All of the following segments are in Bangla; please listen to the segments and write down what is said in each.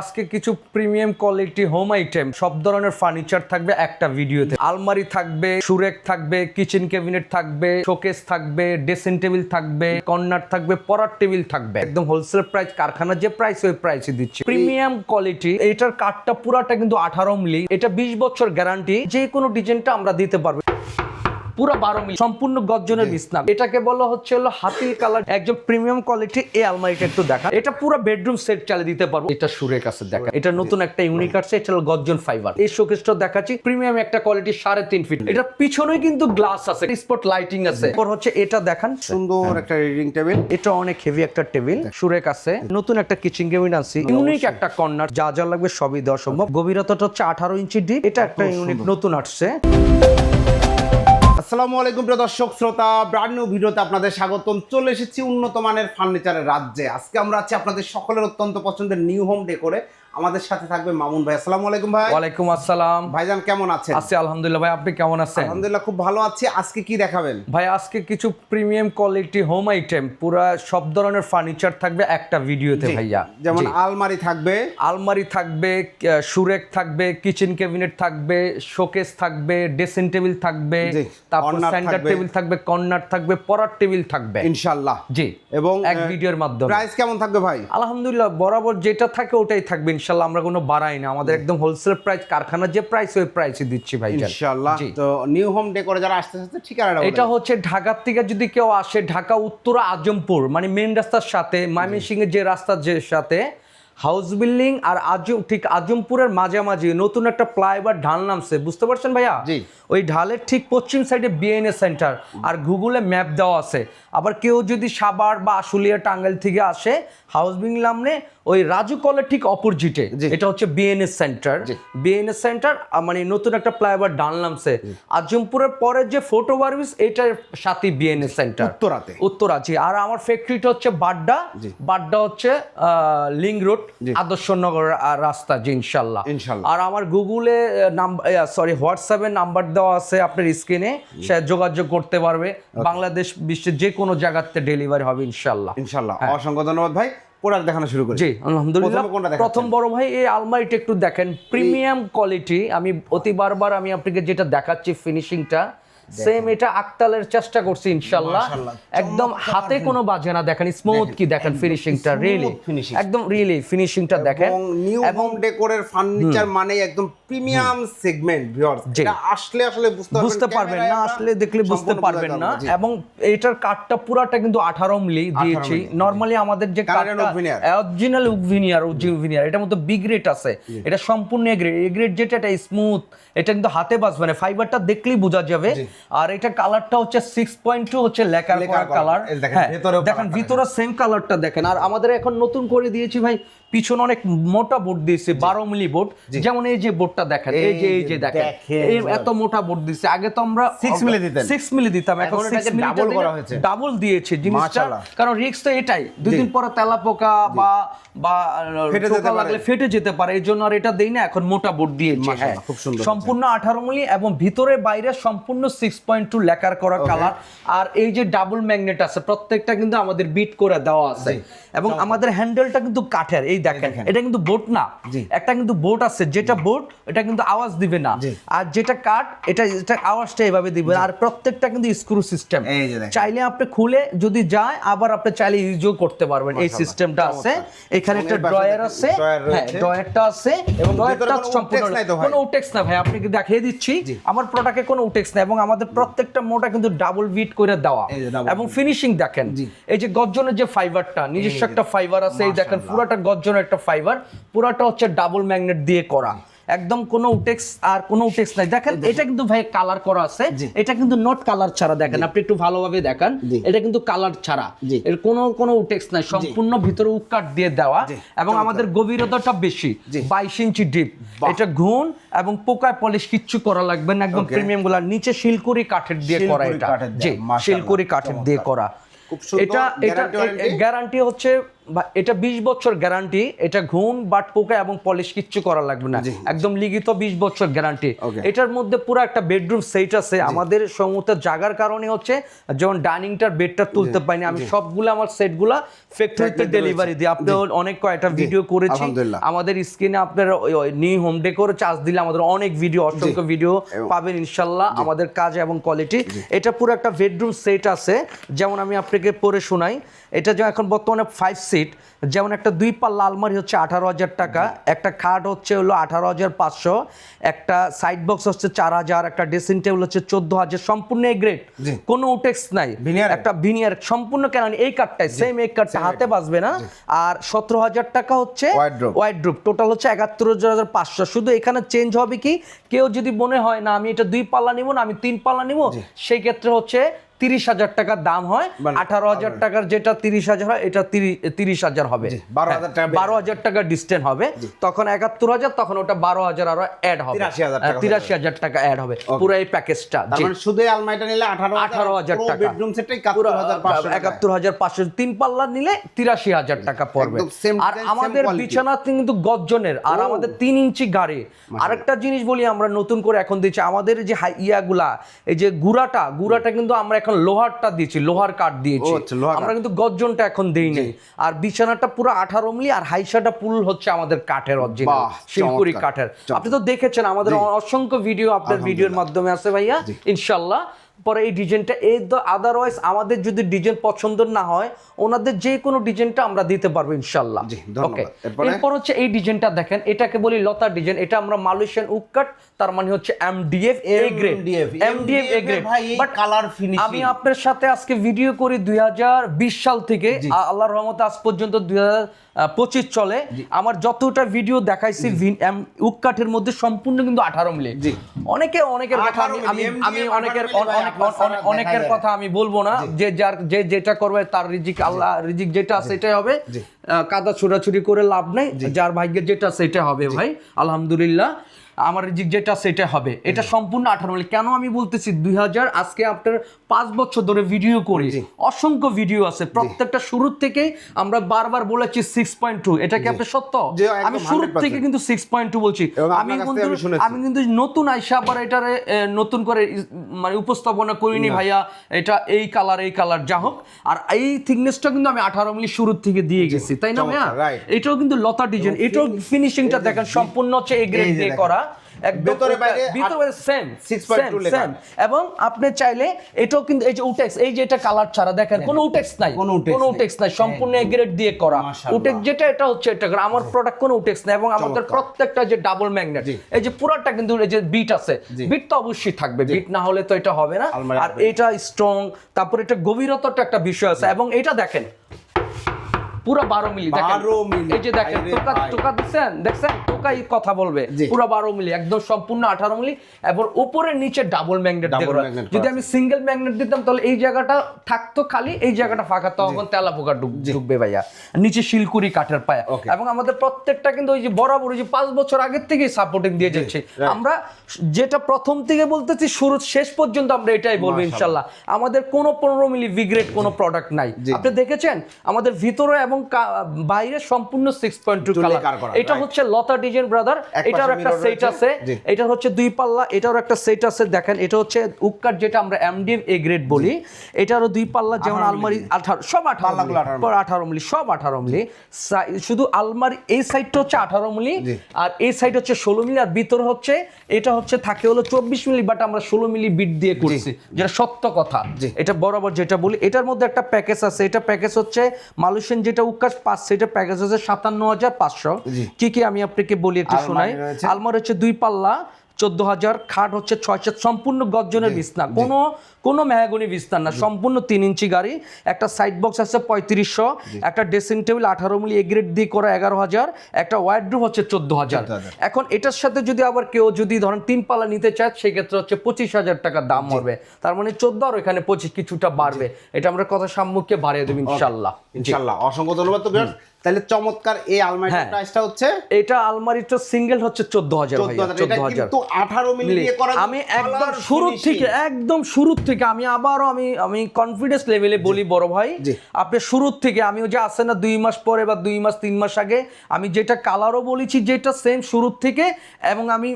আজকে কিছু প্রিমিয়াম কোয়ালিটি হোম আইটেম, সব ধরনের ফার্নিচার থাকবে একটা ভিডিওতে। আলমারি থাকবে সুরেক থাকবে কিচেন ক্যাবিনেট থাকবে শোকেস থাকবে ড্রেসিং টেবিল থাকবে কর্নার থাকবে পরার টেবিল থাকবে। একদম হোলসেল প্রাইস কারখানার যে প্রাইস ওই প্রাইসে দিচ্ছে। প্রিমিয়াম কোয়ালিটি, এটার কাঠটা পুরাটা কিন্তু আঠারো মিলি এটা বিশ বছর গ্যারান্টি যে কোনো ডিজাইনটা আমরা দিতে পারব। পুরো বারো মিলি সম্পূর্ণ গর্জনের বিছনা। এটাকে বলা হচ্ছে হলো হাতির কালার। একদম প্রিমিয়াম কোয়ালিটি এই আলমারিটা একটু দেখা এটা পুরো বেডরুম সেট চালিয়ে দিতে পারব। এটা সুরের কাছে দেখা এটা নতুন একটা ইউনিক আসছে এটা হলো গর্জন ফাইবার এই শোকেসটা দেখাচ্ছি। প্রিমিয়াম একটা কোয়ালিটি সাড়ে তিন ফিট এটা পিছনেই কিন্তু গ্লাস আছে স্পট লাইটিং আছে। এরপর হচ্ছে এটা দেখান। সুন্দর একটা রিডিং টেবিল এটা অনেক হেভি একটা টেবিল সুরেক আছে নতুন একটা কিচেন কেবিন আছে ইউনিক একটা কর্নার যা যা লাগবে সবই দেওয়া সম্ভব। গভীরতাটা হচ্ছে আঠারো ইঞ্চি ডিপ এটা একটা ইউনিক নতুন আসছে। আসসালামু আলাইকুম প্রিয় দর্শক, শ্রোতা ব্র্যান্ড নিউ ভিডিওতে আপনাদের স্বাগতম। চলে এসেছি উন্নত মানের ফার্নিচারের রাজ্যে। আজকে আমরা আছি আপনাদের সকলের অত্যন্ত পছন্দের নিউ হোম ডেকোরে আমাদের সাথে থাকবে মামুন ভাই। আসসালামু আলাইকুম ভাই। ওয়ালাইকুম আসসালাম। ভাইজান কেমন আছেন? আছি আলহামদুলিল্লাহ ভাই আপনি কেমন আছেন? আলহামদুলিল্লাহ খুব ভালো আছি। আজকে কি দেখাবেন? ভাই আজকে কিছু প্রিমিয়াম কোয়ালিটি হোম আইটেম পুরা সব ধরনের ফার্নিচার থাকবে একটা ভিডিওতে ভাইয়া। যেমন আলমারি থাকবে। আলমারি থাকবে সুরেক থাকবে কিচেন ক্যাবিনেট থাকবে শোকেস থাকবে ড্রেসিং টেবিল থাকবে তারপর সেন্টার টেবিল থাকবে। কর্নার থাকবে পরার টেবিল থাকবে। ইনশাআল্লাহ। জি এবং এক ভিডিওর মাধ্যমে। প্রাইস কেমন থাকবে ভাই? আলহামদুলিল্লাহ বরাবর যেটা থাকে ওটাই থাকবে ইনশাল্লাহ আমরা কোনো বাড়াই না। আমাদের একদম হোলসেল প্রাইস কারখানার যে প্রাইস ওই প্রাইসে দিচ্ছি ভাই ইনশাল্লাহ। তো নিউ হোম ডেকোরে যারা আসতে আসতে ঠিকানাটা বলে এটা হচ্ছে ঢাকার থেকে যদি কেউ আসে ঢাকা উত্তরা আজমপুর মানে মেন রাস্তার সাথে ময়মনসিংহ এর যে রাস্তার যে সাথে হাউস বিল্ডিং আর আজম ঠিক আজমপুরের মাঝামাঝি নতুন একটা ফ্লাইওভার ঢাল নামছে। বুঝতে পারছেন ভাইয়া। ওই ঢালের ঠিক পশ্চিম সাইডে বিএনএ সেন্টার আর গুগলে ম্যাপ দেওয়া আছে। আবার কেউ যদি সাভার বা আশুলিয়া টাঙ্গাইল থেকে আসে হাউস বিল্ডিং নামনে ওই রাজু কলের ঠিক অপোজিটে। এটা হচ্ছে বিএনএস সেন্টার বিএনএস সেন্টার মানে নতুন একটা ফ্লাইওভার নামছে। আজমপুরের পরে যে ফটো সার্ভিস এটার সাথে বিএনএস সেন্টার উত্তরাতে। উত্তরাচি আর আমার ফ্যাক্টরিটা হচ্ছে বাড্ডা। বাড্ডা হচ্ছে লিং রোড আদর্শনগর রাস্তা জি ইনশাল্লাহ। ইনশাল্লাহ। আর আমার গুগলে নাম্বার সরি হোয়াটসঅ্যাপে নাম্বার দেওয়া আছে আপনার স্ক্রিনে। সে যোগাযোগ করতে পারবে। বাংলাদেশ বিশ্বের যে কোনো জায়গাতে ডেলিভারি হবে ইনশাল্লাহ। ইনশাল্লাহ। অসংখ্য ধন্যবাদ ভাই। প্রোডাক্ট দেখানো শুরু করি। জি আলহামদুলিল্লাহ। প্রথমে বড় ভাই এই আলমারিটা একটু দেখেন। প্রিমিয়াম কোয়ালিটি আমি অতি বারবার আমি আপনাকে যেটা দেখাচ্ছি ফিনিশিংটা সেম এটা আকতালের চেষ্টা করছি ইনশাল্লাহ একদম হাতে কোনো বাজে না। দেখেন স্মুথ কি দেখেন ফিনিশিংটা রিয়েলি একদম রিয়েলি ফিনিশিংটা দেখেন। এবং নিউ হোম। ডেকোরের ফার্নিচার মানে একদম প্রিমিয়াম সেগমেন্ট ভিউয়ার্স এটা আসলে আসলে বুঝতে পারবেন না আসলে দেখলে বুঝতে পারবেন না। এবং এটার কাঠটা পুরাটা কিন্তু আঠারো মিলি দিয়েছি। নরমালি আমাদের যে কাঠটা veneer। অরিজিনাল উকভিনিয়ার উকভিনিয়ার এটার মধ্যে বি গ্রেড আছে। এটা সম্পূর্ণ এ গ্রেড এ গ্রেড যেটা এটা স্মুথ এটা কিন্তু হাতে বাজবে না। ফাইবারটা দেখলেই বোঝা যাবে। আর এটা কালারটা হচ্ছে সিক্স পয়েন্ট টু হচ্ছে করা করা। কালার হ্যাঁ দেখেন ভিতরে সেম কালারটা দেখেন আর আমাদের এখন নতুন করে দিয়েছি ভাই পিছনে অনেক মোটা বোর্ড দিয়েছে বারো মিলি বোর্ড যেমন এই যে বোর্ডটা দেখেন এই যে এই যে দেখেন। এত মোটা বোর্ড দিচ্ছে আগে তো আমরা Six মিলি দিতেন। সিক্স মিলি দিতাম। এখন double করা হয়েছে। ডাবল দিয়েছে জিনিসটা। কারণ রিক্স তো এটাই। দুই দিন পরে তেলা পোকা বা বা। লাগলে ফেটে যেতে পারে। এই জন্য আর এটা দেই না এখন মোটা বোর্ড দিয়েছে। হ্যাঁ। খুব সুন্দর সম্পূর্ণ আঠারো মিলি এবং ভিতরে বাইরে সম্পূর্ণ সিক্স পয়েন্ট টু লেকার করা কালার আর এই যে ডাবল ম্যাগনেট আছে প্রত্যেকটা কিন্তু আমাদের বিট করে দেওয়া আছে। এবং আমাদের হ্যান্ডেলটা কিন্তু কাঠের। এই দেখেন এটা কিন্তু বোট না। একটা কিন্তু বোট আছে যেটা বোট এটা কিন্তু আওয়াজ দিবে না। আর যেটা কাঠ এটা এটা আওয়াজটা এভাবে দিবে। আর প্রত্যেকটা কিন্তু স্ক্রু সিস্টেম। চাইলে আপনি খুলে যদি যায় আবার আপনি চাইলে ইউজও করতে পারবেন। এই সিস্টেমটা আছে। এখানে একটা ড্রয়ার আছে। হ্যাঁ ড্রয়ারটা আছে। এবং ড্রয়ারটা সম্পূর্ণ? কোনো উটেক্স না ভাই। আপনাকে দেখিয়ে দিচ্ছি। আমার প্রোডাক্টে কোনো উটেক্স নাই এবং আমাদের প্রত্যেকটা মোটা কিন্তু ডাবল বিট করে দেওয়া। এবং ফিনিশিং দেখেন। এই যে গজ্জনের যে ফাইবারটা নিজস্ব একটা ফাইবার আছে। এই দেখেন পুরাটা গর্জনের একটা ফাইবার পুরাটা হচ্ছে ডাবল ম্যাগনেট দিয়ে করা। একদম কোনো উটেক্স আর কোনো উটেক্স নাই। দেখেন এটা কিন্তু ভাই কালার করা আছে। এটা কিন্তু নট কালার ছাড়া দেখেন আপনি একটু ভালোভাবে দেখেন। এটা কিন্তু কালার ছাড়া। এর কোনো কোনো উটেক্স নাই সম্পূর্ণ ভিতরে উকাট দিয়ে দেওয়া এবং আমাদের গভীরতাটা বেশি বাইশ ইঞ্চি ডিপ এটা ঘুণ এবং পোকায় পলিশ কিচ্ছু করা লাগবে না একদম প্রিমিয়ামগুলা। নিচে শিলকুড়ি কাঠের দিয়ে করা এটা। জি শিলকুড়ি কাঠের দিয়ে করা। এটা এটা গ্যারান্টি হচ্ছে বা- এটা বিশ বছর গ্যারান্টি এটা ঘুণ বাট পোকা এবং পলিশ কিচ্ছু করা লাগবে না। একদম লিখিত বিশ বছর গ্যারান্টি এটার মধ্যে পুরো একটা বেডরুম সেট আছে। আমাদের সমস্ত জাগার কারণে হচ্ছে যেমন ডাইনিংটার বেডটা তুলতে পারিনি আমি সবগুলো আমার সেটগুলা ফ্যাক্টরিতে ডেলিভারি দিই আপনি অনেক কয়েকটা ভিডিও করেছি। আমাদের স্ক্রিনে আপনার নিউ হোম ডেকোর চার্জ দিলে আমাদের অনেক ভিডিও অসংখ্য ভিডিও পাবেন ইনশাল্লাহ আমাদের কাজ এবং কোয়ালিটি এটা পুরো একটা বেডরুম সেট আছে। যেমন আমি আপনাকে পরে শোনাই এটা যে এখন বর্তমানে ফাইভ সিট যেমন একটা দুই পাল্লা আলমারি হচ্ছে আঠারো হাজার টাকা একটা খাট হচ্ছে হলো আঠারো হাজার পাঁচশো একটা সাইড বক্স হচ্ছে চার হাজার একটা ড্রেসিং টেবিল হচ্ছে চোদ্দ হাজার সম্পূর্ণ গ্রেড কোনো উটেক্স নাই। একটা ভিনিয়ার সম্পূর্ণ কেন এই কার্ডটাই সেম এই কার্ডটা হাতে বাজবে না। আর সতেরো হাজার টাকা হচ্ছে Wardrobe। ওয়াইড ড্রপ টোটাল হচ্ছে একাত্তর হাজার পাঁচশো। শুধু এখানে চেঞ্জ হবে কি? কেউ যদি মনে হয় না আমি এটা দুই পাল্লা নিব না আমি তিন পাল্লা নিব সেই ক্ষেত্রে হচ্ছে তিরিশ হাজার টাকার দাম হয় মানে আঠারো হাজার টাকার যেটা তিরিশ হাজার হয় এটা তিরিশ হাজার হবে। বারো হাজার টাকা বেড়ে বারো হাজার টাকা ডিস্টেন্স হবে। তখন একাত্তর হাজার তখন ওটা বারো হাজার আরও অ্যাড হবে। 83,000 টাকা হয়ে তিরাশি হাজার টাকা অ্যাড হবে। পুরো এই প্যাকেজটা মানে শুধু আলমারিটা নিলে আঠারো আঠারো হাজার টাকা। বেডরুম একাত্তর হাজার পাঁচশো তিন পাল্লা নিলে তিরাশি হাজার টাকা পড়বে। আর আমাদের। বিছানা কিন্তু গজ্জনের আর আমাদের তিন ইঞ্চি গাড়ি। আরেকটা জিনিস বলি আমরা নতুন করে এখন দিচ্ছি। আমাদের যে হাই- ইয়াগুলা এই যে গুড়াটা গুড়াটা কিন্তু আমরা এখন লোহারটা দিয়েছি লোহার কাঠ দিয়েছি। আচ্ছা, লোহার আমরা কিন্তু গজ্জনটা এখন দেই নেই। আর বিছানাটা পুরো আঠারো মিলি আর হাইসাটা পুল হচ্ছে আমাদের কাঠের অরিজিনাল শিলপুরি কাঠের। আপনি তো দেখেছেন আমাদের অসংখ্য ভিডিও আপনার ভিডিওর মাধ্যমে আছে ভাইয়া। ইনশাল্লাহ। পরে এই ডিজাইনটা এই আদারওয়াইজ আমাদের যদি ডিজাইন পছন্দ না হয় ওনাদের যে কোনো ডিজাইনটা আমরা দিতে পারব ইনশাল্লাহ। জি, ধন্যবাদ। ওকে এরপর? হচ্ছে এই ডিজাইনটা দেখেন এটাকে বলি লতা ডিজাইন এটা আমরা মালয়েশিয়ান উককাট তার মানে হচ্ছে MDF A grade MDF A grade but colour finishing আমি আপনার সাথে আজকে ভিডিও করি দুই হাজার বিশ সাল থেকে। আল্লাহর রহমতে আজ পর্যন্ত দুই হাজার পঁচিশ চলে। আমার যতটা ভিডিও দেখাইছি উৎকাঠের মধ্যে সম্পূর্ণ কিন্তু আঠারো মিলে অনেকে অনেকের কথা আমি আমি MDF আমি 18 অনেকের অনেকের কথা আমি বলব না। যে যার যে যেটা করবে তার রিজিক আল্লাহ রিজিক যেটা সেটাই হবে। কাদা ছোড়াছুড়ি করে লাভ নেই। যার ভাগ্যে যেটা সেটা হবে ভাই। আলহামদুলিল্লাহ। আমার রিজিক যেটা সেটা হবে। এটা সম্পূর্ণ আঠারো মিলি কেন আমি বলতেছি দুই হাজার? আজকে আপনার পাঁচ বছর ধরে ভিডিও করি। অসংখ্য ভিডিও আছে। প্রত্যেকটা শুরুর থেকেই আমরা বারবার বলেছি সিক্স পয়েন্ট টু এটা কি আপনার সত্য? আমি শুরুর থেকে কিন্তু সিক্স পয়েন্ট টু বলছি। আমি কিন্তু আমি কিন্তু নতুন আইসা আবার এটারে নতুন করে মানে উপস্থাপনা করিনি ভাইয়া। এটা এই কালার এই কালার যা হোক। আর এই থিকনেসটা কিন্তু আমি আঠারো মিলি শুরুর থেকে দিয়ে গেছি। তাই না ভাইয়া? এটাও কিন্তু লতা ডিজাইন এটাও ফিনিশিংটা দেখেন সম্পূর্ণ হচ্ছে এ গ্রেড এই দিয়ে করা। ভেতরে বাইরে ভিতরে সেম 6.2 লেখা। এবং আপনি চাইলে এটাও কিন্তু এই যে উটেক্স এই যে এটা কালার ছাড়া দেখেন কোনো উটেক্স নাই কোনো উটেক্স নেই। নাই সম্পূর্ণ গ্রেড দিয়ে করা। উটেক্স যেটা এটা হচ্ছে এটা আমার প্রোডাক্ট কোনো উটেক্স নাই এবং আমাদের প্রত্যেকটা যে ডাবল ম্যাগনেট এই যে পুরাটা কিন্তু এই যে বিট আছে বিট তো অবশ্যই থাকবে বিট না হলে তো এটা হবে না। আর এটা স্ট্রং তারপর এটা গভীরতাটা একটা বিষয় আছে এবং এটা দেখেন পুরো বারো মিলি 12 মিলি। এই যে দেখেন টোকা টোকা দিচ্ছেন? দেখছেন? টোকাই কথা বলবে। পুরো বারো মিলি একদম সম্পূর্ণ আঠারো মিলি। এবং উপরে নিচে ডাবল ম্যাগনেট যদি আমি সিঙ্গেল ম্যাগনেট দিতাম তাহলে এই জায়গাটা থাকতো খালি এই জায়গাটা ফাঁকা তখন তেলা পোকা ঢুকবে ভাইয়া। নিচে শিলকুড়ি কাঠের পায়া। এবং আমাদের প্রত্যেকটা কিন্তু ওই যে বরাবর ওই যে পাঁচ বছর আগের থেকেই সাপোর্টিং দিয়ে যাচ্ছে। আমরা যেটা প্রথম থেকে বলতেছি শুরু শেষ পর্যন্ত আমরা এটাই বলব। ইনশাল্লাহ আমাদের কোনো পনেরো মিলি ভিগ্রেড কোনো প্রোডাক্ট নাই। আপনি দেখেছেন? আমাদের ভিতরে এবং বাইরে সম্পূর্ণ সিক্স পয়েন্ট টু কালার এটা হচ্ছে লতা ডিজাইন ব্রাদার এটার একটা সেট আছে। জি। এটার হচ্ছে দুই পাল্লা এটারও একটা সেট আছে দেখেন এটা হচ্ছে উক্কার যেটা আমরা এমডিএফ এ গ্রেড বলি। এটারও দুই পাল্লা যেমন আলমারি আঠারো সব আঠারো পাল্লাগুলো 18 মিলি। আঠারো মিলি সব আঠারো মিলি। শুধু আলমারি এই সাইডটা হচ্ছে আঠারো মিলি আর এই সাইড হচ্ছে ষোলো মিলি আর ভিতরে হচ্ছে এটা হচ্ছে থাকে হলো চব্বিশ মিলি বাট আমরা ষোলো মিলি বিট দিয়ে করছি যেটা সত্য কথা। এটা বরাবর যেটা বলি এটার মধ্যে একটা প্যাকেজ আছে এটা প্যাকেজ হচ্ছে মালয়েশিয়ান যেটা উকাস পাঁচ সেটা প্যাকেজ হচ্ছে সাতান্ন হাজার পাঁচশো। কি কি আমি আপনাকে বলি একটু শোনাই? আলমার হচ্ছে দুই পাল্লা চোদ্দ হাজার খাট হচ্ছে ছয় সাত সম্পূর্ণ গজ্জনের বিছনা। কোনো কোনো মেহাগুনি বিছনা না সম্পূর্ণ তিন ইঞ্চি গাড়ি। একটা সাইড বক্স আছে পঁয়ত্রিশশো একটা ড্রেসিং টেবিল আঠারো মিলি এগ্রেড দিয়ে করা এগারো হাজার একটা ওয়াইড্রুপ হচ্ছে চোদ্দ হাজার। এখন এটার সাথে যদি আবার কেউ যদি ধরেন তিন পাল্লা নিতে চায় সেক্ষেত্রে হচ্ছে পঁচিশ হাজার টাকা দাম হবে তার মানে চোদ্দ আর এখানে পঁচিশ কিছুটা বাড়বে। এটা আমরা কথা সম্মুখে বাড়িয়ে দেবো ইনশাল্লাহ। ইনশাআল্লাহ। অসংখ্য ধন্যবাদ তো তাহলে চমৎকার এই আলমারিটার হ্যাঁ। প্রাইসটা হচ্ছে? এটা আলমারিটা সিঙ্গেল হচ্ছে এটা কিন্তু আঠারো মিলি দিয়ে করা আমি একদম থেকে একদম থেকে আমি আমি আমি কনফিডেন্স লেভেলে বলি বড় ভাই। আপনি থেকে আমি ওই যে আসে না দুই মাস পরে বা দুই মাস তিন মাস আগে আমি যেটা কালারও বলেছি যেটা সেম শুরুর থেকে এবং আমি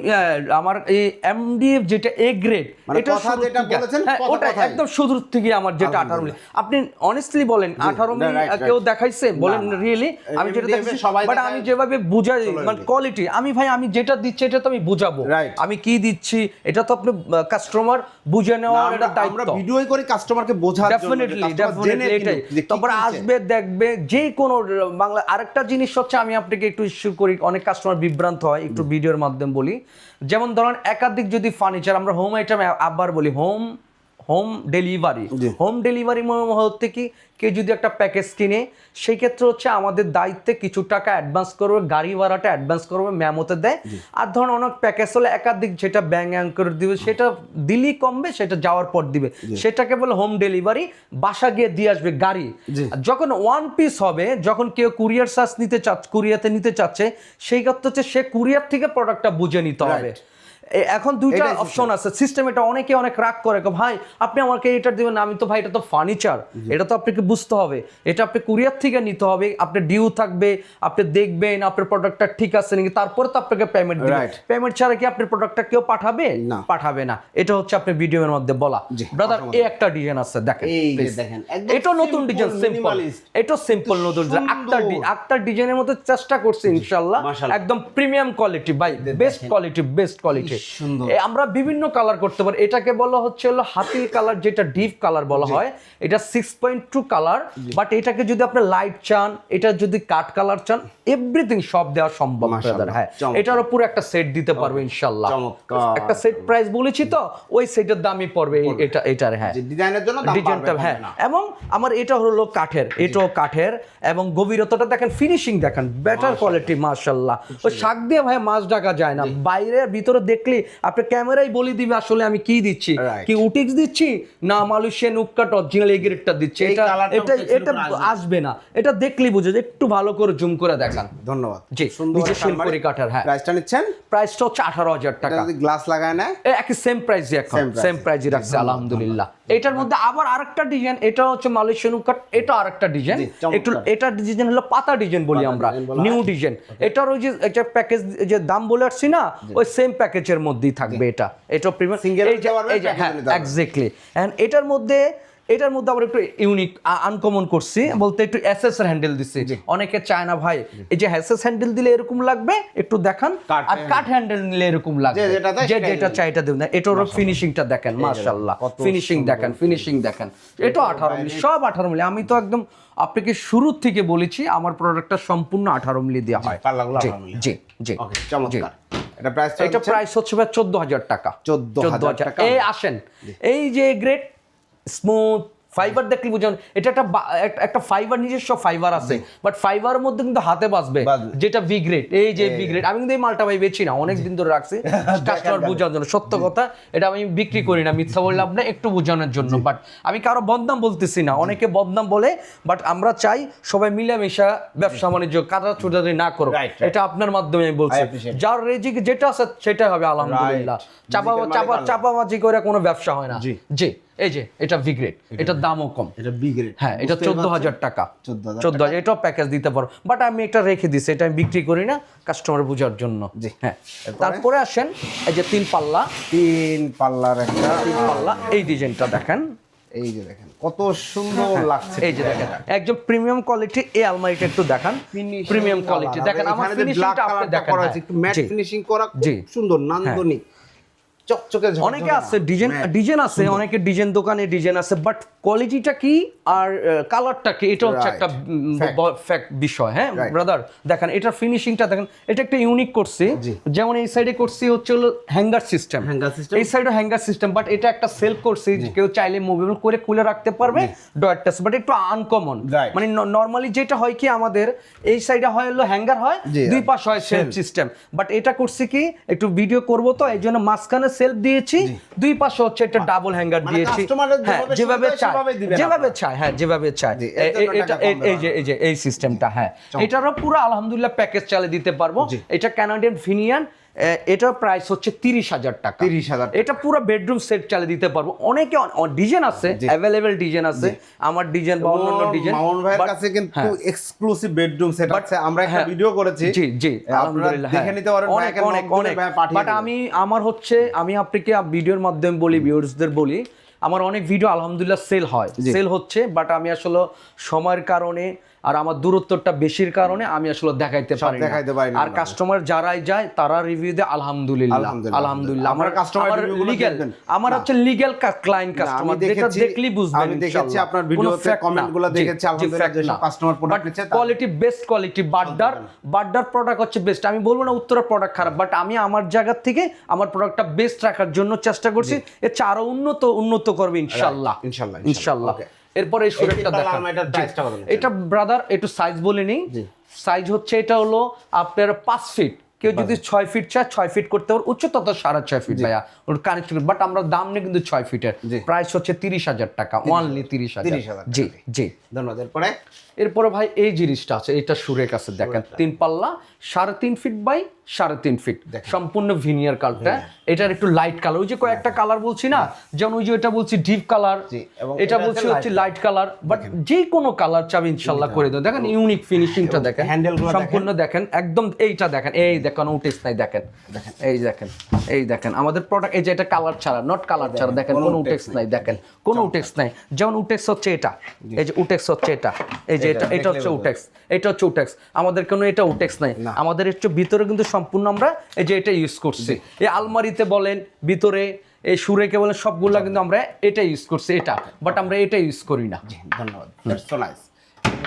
আমার এই এমডিএফ যেটা এ গ্রেড মানে যেটা বলেছেন, ওটা একদম শুরুর থেকে আমার যেটা আঠারো মিলি। আপনি অনেস্টলি বলেন আঠারো মিলি right, right. কেউ দেখাইছে বলেন রিয়েলি আমি যেটা সবাই বাট আমি যেভাবে বুঝাই মানে কোয়ালিটি আমি ভাই আমি যেটা দিচ্ছি এটা তো আমি বুঝাবো। আমি কি দিচ্ছি এটা তো আপনি কাস্টমার বুঝে নেওয়ার আমরা এটা আমরা দায়িত্ব ভিডিওই করি কাস্টমারকে বোঝার জন্য ডেফিনেটলি ডেফিনেটলি এটাই। তারপরে। আসবে দেখবে যে কোনো বাংলা আরেকটা জিনিস হচ্ছে আমি আপনাকে একটু ইস্যু করি অনেক কাস্টমার বিভ্রান্ত হয় একটু ভিডিওর মাধ্যমে বলি। যেমন ধরেন একাধিক যদি ফার্নিচার আমরা হোম আইটেম আবার বলি home home delivery home delivery হচ্ছে কি কেউ যদি একটা প্যাকেজ কিনে সেই ক্ষেত্রে হচ্ছে আমাদের দায়িত্বে কিছু টাকা অ্যাডভান্স করবে গাড়ি ভাড়াটা অ্যাডভান্স করবে ম্যামতে দেয়। আর ধরুন অনেক প্যাকেজ হলে একাধিক যেটা ব্যাঙ্ক অ্যাঙ্কর দিবে সেটা দিলেই কমবে সেটা যাওয়ার পর দিবে। সেটাকে বলে হোম ডেলিভারি বাসা গিয়ে দিয়ে আসবে গাড়ি। যখন ওয়ান পিস হবে যখন কেউ কুরিয়ার সার্চ নিতে চাচ্ছে কুরিয়াতে নিতে চাচ্ছে সেই ক্ষেত্রে হচ্ছে সে কুরিয়ার থেকে প্রোডাক্টটা বুঝে নিতে হবে। এখন দুইটা অপশন আছে। সিস্টেম এটা অনেকে অনেক রাগ করে ভাই আপনি আমাকে এটা দিবেন না, আমি তো ভাই এটা তো ফার্নিচার এটা তো আপনাকে বুঝতে হবে। এটা আপনি কুরিয়ার থেকে নিতে হবে আপনার ডিউ থাকবে আপনি দেখবেন আপনার প্রোডাক্টটা ঠিক আছে নাকি তারপরে তো আপনাকে পেমেন্ট দিবে। পেমেন্ট ছাড়া কি আপনার প্রোডাক্টটা কেউ পাঠাবে? না। পাঠাবে না। এটা হচ্ছে আপনার ভিডিওর মধ্যে বলা। ব্রাদার এই একটা ডিজাইন আছে দেখেন দেখেন, একদম এটা নতুন ডিজাইন সিম্পল। এটা সিম্পল নতুন ডিজাইন আক্তার আক্তার ডিজাইনের মধ্যে চেষ্টা করছি ইনশাআল্লাহ একদম প্রিমিয়াম কোয়ালিটি ভাই বেস্ট কোয়ালিটি বেস্ট কোয়ালিটি সুন্দর। আমরা বিভিন্ন কালার করতে পারি। এটাকে বলা হচ্ছে হলো হাতির কালার যেটা ডিপ কালার বলা হয়। এটা six point two colour but এটাকে যদি আপনি লাইট চান এটা যদি কাট কালার চান এভরিথিং সব দেওয়া সম্ভব। হ্যাঁ এটার উপর একটা সেট দিতে পারব ইনশাল্লাহ একটা সেট প্রাইস বলেছি তো ওই সেটের দামই পড়বে এটা এটার হ্যাঁ। ডিজাইনের জন্য ডিজাইনটা হ্যাঁ। এবং আমার এটা হলো কাঠের এটাও কাঠের। এবং গভীরতাটা দেখেন ফিনিশিং দেখেন বেটার কোয়ালিটি মাশাল্লাহ ওই শাক দিয়ে ভাই মাছ ঢাকা যায় না বাইরে ভিতরে দেখলে আপনি ক্যামেরাই বলে দিবে আসলে আমি কি দিচ্ছি? কি উটিক্স দিচ্ছি? না মালয়েশিয়ান উপকাট অরিজিনাল এই গ্রেডটা দিচ্ছি। এটা এটা এটা আসবে। না। এটা দেখলেই বুঝে যে একটু ভালো করে জুম করে দেখান। ধন্যবাদ। জি, সুন্দর নিচে শিলপুরি হ্যাঁ। প্রাইসটা নিচ্ছেন? প্রাইসটা হচ্ছে আঠারো হাজার টাকা। যদি গ্লাস লাগায় না একই সেম প্রাইসই এখন। সেম প্রাইসই রাখছে আলহামদুলিল্লাহ। এটার মধ্যে আবার আরেকটা ডিজাইন এটা হচ্ছে মালয়েশিয়ান কাট এটা আরেকটা ডিজাইন। একটু এটা ডিজাইন হলো পাতা ডিজাইন বলি আমরা নিউ ডিজাইন। এটার ওই যে একটা প্যাকেজ যে দাম বলে আসছি না ওই সেম প্যাকেজের মধ্যেই থাকবে এটা। এটা প্রিমিয়াম সিঙ্গেল এই যে হ্যাঁ। এক্স্যাক্টলি এন্ড এটার মধ্যে এটার মধ্যে আবার একটু ইউনিক আনকমন করছি। বলতে একটু এসএস এর হ্যান্ডেল দিছি অনেকে চায় না ভাই এই যে এসএস হ্যান্ডেল দিলে এরকম লাগবে? একটু দেখান। আর কাঠ হ্যান্ডেল নিলে এরকম লাগবে। যে যেটা। চাই এটা দেবেন। এটার ফিনিশিংটা দেখেন মাশাআল্লাহ। ফিনিশিং দেখেন ফিনিশিং দেখেন। এটা আঠারো মিলি সব আঠারো মিলি। আমি তো একদম আপনাকে শুরু থেকে বলেছি আমার প্রোডাক্টটা সম্পূর্ণ আঠারো মিলি দেওয়া হয়। জি জি জি ওকে চমৎকার। এটা প্রাইসটা এটা প্রাইস হচ্ছে চোদ্দ হাজার টাকা। 14,000 টাকা। এই আসেন। এই যে গ্রেট স্মুথ ফাইবার দেখলে বুঝুন এটা একটা একটা- ফাইবার নিজস্ব ফাইবার আছে বাট ফাইবারের মধ্যে কিন্তু হাতে বাঁচবে। যেটা বি গ্রেড এই যে বি গ্রেড আমি কিন্তু এই মালটা ভাই বেচি না অনেক দিন ধরে রাখছি কাস্টমার বোঝার জন্য সত্য কথা এটা আমি বিক্রি করি না মিথ্যা বললাম না একটু বোঝানোর জন্য বাট আমি কারও বদনাম বলতেছি না অনেকে বদনাম বলে বাট আমরা চাই সবাই মিলামিশা ব্যবসা বাণিজ্য কাটা ছুটারি না করো. এটা আপনার মাধ্যমে আমি বলছি যার রেজিক যেটা আছে সেটাই হবে আলহামদুলিল্লাহ. চাপা চাপা চাপাবাজি করে কোনো ব্যবসা হয় না। জি। এই যে এটা ভি গ্রেড এটার দামও কম। এটা বি গ্রেড হ্যাঁ এটা চোদ্দ হাজার টাকা। চোদ্দ হাজার এটাও প্যাকেজ দিতে পারো। বাট আমি এটা রেখে দিছি এটা আমি বিক্রি করি না কাস্টমার বোঝার জন্য। জি। হ্যাঁ। তারপরে আসেন এই যে তিন পাল্লা। তিন পাল্লার একটা তিন পাল্লা এই ডিজাইনটা দেখেন। এই যে দেখেন কত সুন্দর লাগছে। এই যে দেখেন একদম প্রিমিয়াম কোয়ালিটি এই আলমারিটা একটু দেখান। প্রিমিয়াম কোয়ালিটি দেখেন আমার ফিনিশিংটা আপনি দেখেন হ্যাঁ। একটু ম্যাট ফিনিশিং করা খুব সুন্দর নান্দনিক। চকচকে অনেকে আছে ডিজাইন ডিজাইন আছে অনেকে ডিজাইন দোকানে ডিজাইন আছে বাট কোয়ালিটিটা কি আর কালারটা কি? এটা হচ্ছে একটা. ফ্যাক্ট বিষয় হ্যাঁ ব্রাদার দেখেন এটার ফিনিশিংটা দেখেন এটা একটা ইউনিক করছি। যেমন এই সাইডে করছি হচ্ছে হলো হ্যাঙ্গার সিস্টেম? এই সাইডে হ্যাঙ্গার সিস্টেম বাট এটা একটা সেলফ করছি যে কেউ চাইলে মুভেবল করে খুলে রাখতে পারবে টাচ বাট একটু আনকমন মানে নর্মালি যেটা হয় কি আমাদের এই সাইডে হয় হলো হ্যাঙ্গার হয় দুই পাশ হয় সেলফ সিস্টেম বাট এটা করছি কি একটু ভিডিও করব তো এই জন্য মাঝখানে সেলফ দিয়েছি দুই পাশে হচ্ছে একটা ডাবল হ্যাঙ্গার মানে দিয়েছি। হ্যাঁ যেভাবে যেভাবে চায় যেভাবে চায় হ্যাঁ যেভাবে চায়। এটা এই- এই যে এই যে এই সিস্টেমটা হ্যাঁ এটারও পুরো আলহামদুলিল্লাহ প্যাকেজ চালে দিতে পারব। এটা ক্যানাডিয়ান ফিনিয়ান এটার প্রাইস হচ্ছে তিরিশ হাজার টাকা। 30,000 টাকা। এটা পুরো বেডরুম সেট চালিয়ে দিতে পারব। অনেকে ডিজাইন আছে অ্যাভেলেবেল ডিজাইন আছে আমার ডিজাইন বা অন্যান্য ডিজাইন মামুন ভাইয়ের কাছে কিন্তু এক্সক্লুসিভ বেডরুম সেট আছে। আমরা একটা হ্যাঁ। ভিডিও করেছি। জি জি আলহামদুলিল্লাহ দেখে হ্যাঁ। নিতে পারেন অনেক অনেক অনেক। বাট আমি আমার হচ্ছে আমি আপনাকে ভিডিওর মাধ্যমে বলি ভিউয়ার্সদের বলি আমার অনেক ভিডিও আলহামদুলিল্লাহ সেল হয়। সেল হচ্ছে বাট আমি আসলে সময়ের কারণে আর আমার দূরত্বটা বেশির কারণে আমি আসলে দেখাইতে পারি দেখাইতে পারি আর কাস্টমার যারাই যায় তারা রিভিউ দেয় আলহামদুলিল্লাহ। আলহামদুলিল্লাহ। আমারগুলো লিগ্যাল আমার হচ্ছে লিগ্যাল ক্লায়েন্ট কাস্টমার যেটা দেখলেই বুঝবেন আমি দেখেছি আপনার ভিডিওতে fact না। comment গুলো জি, দেখেছি, আলহামদুলিল্লাহ যেসব না। customer নিচ্ছে কোয়ালিটি বেস্ট কোয়ালিটি বাড্ডার বাড্ডার প্রোডাক্ট হচ্ছে বেস্ট আমি বলব না উত্তরের প্রোডাক্ট খারাপ বাট আমি আমার জায়গা থেকে আমার প্রোডাক্টটা বেস্ট রাখার জন্য চেষ্টা করছি। এর চেয়ে আরও উন্নত উন্নত করবে ইনশাল্লাহ। ইনশাল্লাহ, ইনশাল্লাহ। ইনশাল্লাহ। Okay. এরপরে এই সুরেটটা? এটা ব্রাদার একটু সাইজ বলে নেই। সাইজ হচ্ছে এটা হলো আপনার পাঁচ ফিট কেউ যদি ছয় ফিট চায় ছয় ফিট করতে পারে উচ্চতা তো সাড়ে ছয় ফিট ভাইয়া ওর কানেক্ট বাট আমরা দাম নেই কিন্তু ছয় ফিটের প্রাইস হচ্ছে তিরিশ হাজার টাকা ওয়ানলি তিরিশ হাজার। 30,000 টাকা জি জি। ধন্যবাদ। এরপরে? এরপরে ভাই এই জিনিসটা আছে এটা সুরেক আছে দেখেন তিন পাল্লা সাড়ে তিন ফিট বাই সাড়ে তিন ফিট সম্পূর্ণ ভিনিয়ার কালারটা এটার একটু লাইট কালার ওই যে কয়েকটা কালার বলছি না যেমন ওই যে এটা বলছি ডিপ কালার এটা বলছি হচ্ছে লাইট কালার বাট যে কোনো কালার চাবে ইনশাল্লাহ করে দেবো দেখেন ইউনিক ফিনিশিংটা দেখেন। দেখেন। সম্পূর্ণ দেখেন একদম এইটা দেখেন এই দেখেন উটেক্স নাই দেখেন। এই দেখেন এই দেখেন আমাদের প্রোডাক্ট এই যে এটা কালার ছাড়া নট কালার ছাড়া দেখেন কোনো কোনো উটেক্স নাই দেখেন কোনো উটেক্স নাই। যেমন উটেক্স হচ্ছে এটা এই যে উটেক্স হচ্ছে এটা এই যে এটা এটা হচ্ছে উটেক্স এটা হচ্ছে উটেক্স আমাদের কোনো এটা উটেক্স নাই। আমাদের হচ্ছে ভিতরে কিন্তু সম্পূর্ণ আমরা এই যে এটা ইউজ করছি। এই আলমারিতে বলেন ভিতরে এই সুরেকে বলেন সবগুলা কিন্তু আমরা এটা ইউজ করছি এটা। বাট আমরা এটা ইউজ করি না। ধন্যবাদ।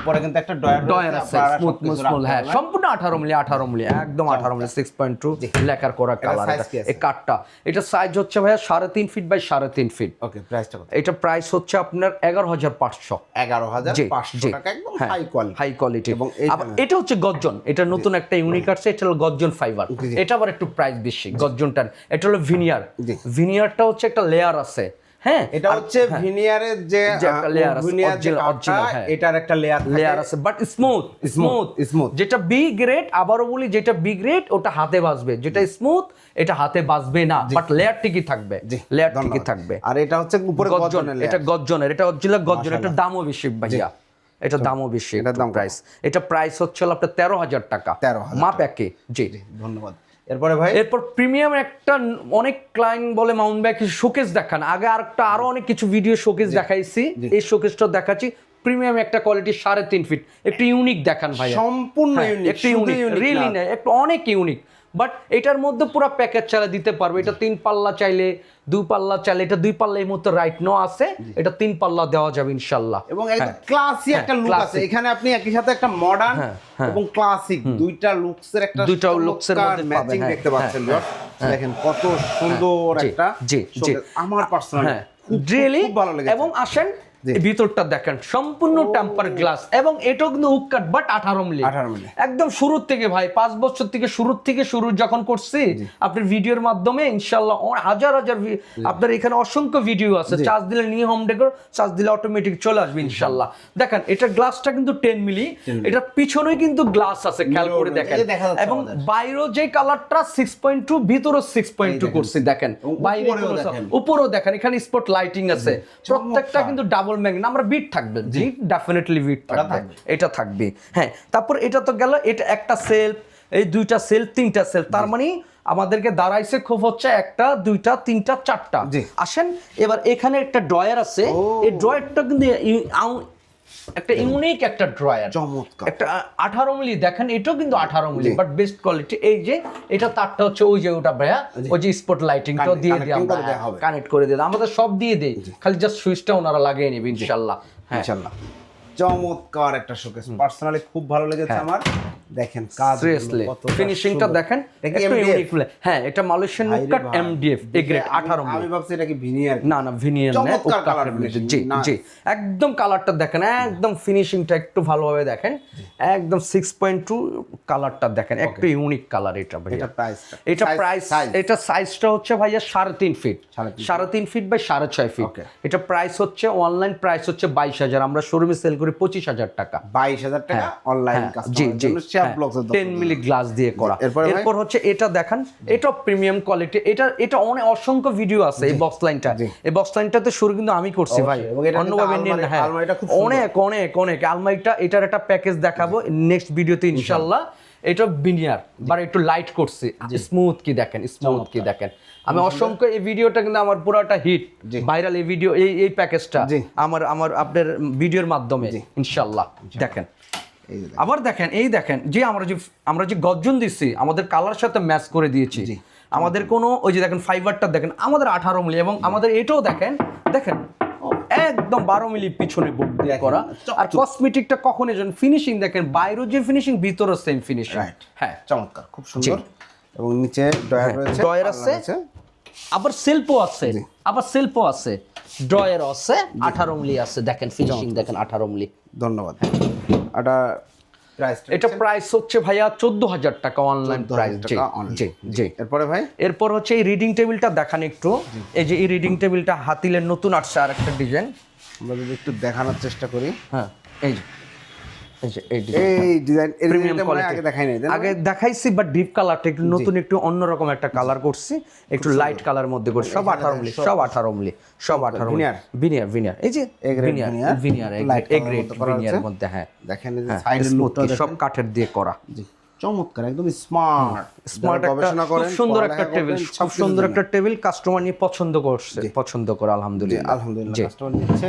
দ্যাটস সো নাইস পরে কিন্তু একটা ডয়ার ডয়ার আছে স্মুথ স্মুথ হ্যাঁ সম্পূর্ণ আঠারো মিলি আঠারো মিলি একদম আঠারো মিলি সিক্স পয়েন্ট টু লেখার করা কালার? এই কাঠটা এটা সাইজ হচ্ছে ভাইয়া সাড়ে তিন ফিট বাই সাড়ে তিন ফিট ওকে প্রাইসটা কত? এটা প্রাইস হচ্ছে আপনার এগারো হাজার পাঁচশো। এগারো হাজার জি, পাঁচশো জি। টাকা একদম হাই কোয়ালিটি হাই কোয়ালিটি এবং এটা হচ্ছে গর্জন এটা নতুন একটা ইউনিক আসছে এটা হলো গর্জন ফাইবার এটা আবার একটু প্রাইস বেশি গর্জনটার এটা হলো ভিনিয়ার ভিনিয়ারটা হচ্ছে একটা লেয়ার আছে। হ্যাঁ এটা হচ্ছে ভিনিয়ারের যে যে layer আছে, হ্যাঁ। এটার একটা লেয়ার লেয়ার আছে বাট স্মুথ স্মুথ smooth। যেটা বি গ্রেড আবারও বলি যেটা বি গ্রেড ওটা হাতে বাজবে। যেটা স্মুথ এটা হাতে বাজবে না। বাট লেয়ার ঠিকই থাকবে। লেয়ার ঠিকই থাকবে। আর এটা হচ্ছে উপরে গর্জন গর্জনের এটা। গর্জনের এটা অরিজিনাল গর্জন এটা দামও বেশি ভাইয়া। এটা দামও বেশি এটার দাম প্রাইস এটা প্রাইস হচ্ছে আপনার তেরো হাজার টাকা। 13,000 মাপ একে। জি ধন্যবাদ। এরপরে ভাই? এরপর প্রিমিয়াম একটা অনেক ক্লায়েন্ট বলে মাউন্ট ব্যাগ শোকেস দেখান। আগে আর একটা আরও অনেক কিছু ভিডিও শোকেস দেখাইছি। এই শোকেসটা দেখাচ্ছি। প্রিমিয়াম একটা কোয়ালিটি সাড়ে তিন ফিট। একটু ইউনিক দেখান ভাই সম্পূর্ণ ইউনিক একটু ইউনিক রিয়েলি না। একটু অনেক ইউনিক। বাট এটার মধ্যে পুরো প্যাকেজ চালা দিতে পারবে। এটা তিন পাল্লা চাইলে দুই পাল্লা চাইলে এটা দুই পাল্লা এই মুহূর্তে রাইট নো আছে এটা তিন পাল্লা দেওয়া যাবে ইনশাল্লাহ। এবং একদম ক্লাসি একটা লুক আছে। এখানে আপনি একই সাথে একটা মডার্ন এবং ক্লাসিক দুইটা লুকসের একটা দুইটা লুকসের মধ্যে ম্যাচিং হ্যাঁ, দেখতে পাচ্ছেন হ্যাঁ, দেখেন কত সুন্দর একটা জি, জি। আমার পার্সোনালি হ্যাঁ রিয়েলি খুব ভালো লেগেছে। এবং আসেন ভিতরটা দেখেন সম্পূর্ণ টেম্পার গ্লাস এবং এটাও কিন্তু উক্কাট বাট আঠারো মিলি 18 মিলি। একদম শুরুর থেকে ভাই পাঁচ বছর থেকে শুরুর থেকে শুরু যখন করছি আপনার ভিডিওর মাধ্যমে ইনশাল্লাহ হাজার হাজার আপনার এখানে অসংখ্য ভিডিও আছে। চার্জ দিলে নিয়ে হোম ডেকোর চার্জ দিলে অটোমেটিক চলে আসবে ইনশাল্লাহ দেখেন এটা গ্লাসটা কিন্তু টেন মিলি এটার পিছনেই কিন্তু গ্লাস আছে খেয়াল করে দেখেন। এবং বাইরেও যে কালারটা সিক্স পয়েন্ট টু ভিতরও সিক্স পয়েন্ট টু করছি দেখেন। বাইরে দেখেন। উপরেও দেখেন এখানে স্পট লাইটিং আছে। প্রত্যেকটা কিন্তু ডাবল ম্যাগনেট আমরা বিট থাকবে বিট ডেফিনেটলি বিট থাকবে। এটা থাকবে হ্যাঁ। তারপর এটা তো গেল এটা একটা সেলফ এই দুইটা সেলফ তিনটা সেলফ তার মানে আমাদেরকে দাঁড়াইছে খুব হচ্ছে একটা দুইটা তিনটা চারটা। আসেন এবার এখানে একটা ড্রয়ার আছে এই ড্রয়ারটা কিন্তু একটা ইউনিক একটা ড্রয়ার চমৎকার। একটা আঠারো মিলি দেখেন এটাও কিন্তু আঠারো মিলি বাট বেস্ট কোয়ালিটি এই যে এটা তারটা হচ্ছে ওই যে ওটা ভাইয়া ওই যে স্পট লাইটিংটাও দিয়ে দিই আমরা। কানেক্ট করে দিই আমাদের সব দিয়ে দেই খালি জাস্ট সুইচটা ওনারা লাগিয়ে নেবে ইনশাল্লাহ। হ্যাঁ। ইনশাল্লাহ। চমৎকার একটা শোকেস পার্সোনালি খুব ভালো লেগেছে আমার। দেখেন কাজ সিরিয়াসলি ফিনিশিংটা দেখেন ইউনিক হ্যাঁ এটা মালয়েশিয়ান এমডিএফ এ গ্রেড 18 আমি ভাবছি এটা কি ভিনিয়ার না না ভিনিয়ার না finishing, জি জি একদম কালারটা দেখেন একদম ফিনিশিংটা একটু ভালোভাবে দেখেন একদম 6.2 কালারটা দেখেন একটু ইউনিক কালার এটা ভাইয়া। এটা প্রাইসটা এটা প্রাইস এটা সাইজটা হচ্ছে ভাইয়া সাড়ে তিন ফিট সাড়ে তিন সাড়ে তিন ফিট বাই সাড়ে ছয় ফিট এটা প্রাইস হচ্ছে অনলাইন প্রাইস হচ্ছে বাইশ হাজার আমরা শোরুমে সেল করি পঁচিশ হাজার টাকা। বাইশ হাজার টাকা অনলাইন হ্যাঁ, জি জি। শেয়ার ব্লগস টেন মিলি গ্লাস দিয়ে। করা। এরপর হচ্ছে এটা দেখান এটা প্রিমিয়াম কোয়ালিটি এটা এটা অনেক অসংখ্য ভিডিও আছে এই বক্স লাইনটা এই বক্স লাইনটাতে শুরু কিন্তু আমি করছি ভাই। অন্যভাবে নিয়ে আলমারি- হ্যাঁ অনেক অনেক অনেক। আলমারিটা এটার একটা প্যাকেজ দেখাবো নেক্সট ভিডিওতে ইনশাল্লাহ এটা বিনিয়ার বা একটু লাইট করছি। স্মুথ কি দেখেন স্মুথ কি দেখেন। আমি অসংখ্য এই ভিডিওটা কিন্তু আমার পুরোটা হিট ভাইরাল এই ভিডিও এই এই প্যাকেজটা। আমার আমার আপনার ভিডিওর মাধ্যমে ইনশাল্লাহ দেখেন। আবার দেখেন এই দেখেন যে আমরা যে আমরা যে গর্জন দিচ্ছি আমাদের কালার সাথে ম্যাচ করে দিয়েছি। আমাদের কোনো ওই যে দেখেন ফাইবারটা দেখেন আমাদের আঠারো মিলি এবং আমাদের এটাও দেখেন দেখেন একদম বারো মিলি পিছনে বোর্ড দিয়ে করা। আর। কসমেটিকটা কখন এজন ফিনিশিং দেখেন বাইরেও যে ফিনিশিং ভিতরও সেম ফিনিশিং. হ্যাঁ। চমৎকার খুব সুন্দর। এবং নিচে ডয়ার রয়েছে ড্রয়ার আছে। আবার সেলফও আছে আবার সেলফও আছে ড্রয়ার আছে আঠারো মিলি আছে দেখেন ফিনিশিং দেখেন আঠারো মিলি। ধন্যবাদ। এটা এটা প্রাইস হচ্ছে ভাইয়া চোদ্দ হাজার টাকা অনলাইন 14,000 প্রাইস জি জি জি। এরপরে ভাই? এরপর হচ্ছে এই রিডিং টেবিলটা দেখান একটু। এই যে এই রিডিং টেবিলটা হাতিলের নতুন আসছে আর একটা ডিজাইন আমরা যদি একটু দেখানোর চেষ্টা করি। হ্যাঁ এই যে। এই ডিজাইন হয়। আগে দেখাই নাই আগে দেখাইছি বাট ডিপ কালারটা একটু নতুন একটু অন্যরকম একটা কালার করছি একটু লাইট কালার মধ্যে করছি। সব আঠারো মিলি সব। আঠারো মিলি সব আঠারো মিলি। ভিনিয়ার ভিনিয়ার এই যে ভিনিয়ার ভিনিয়ার light এ colour গ্রেড মধ্যে করা ভিনিয়ার মধ্যে হ্যাঁ। দেখেন এই যে সাইডের smooth লুকটা কি, সব কাঠের দিয়ে করা। চমৎকার একদম স্মার্ট স্মার্ট একটা খুব সুন্দর একটা টেবিল খুব সুন্দর একটা টেবিল কাস্টমার নিয়ে পছন্দ করছে পছন্দ করে আলহামদুলিল্লাহ।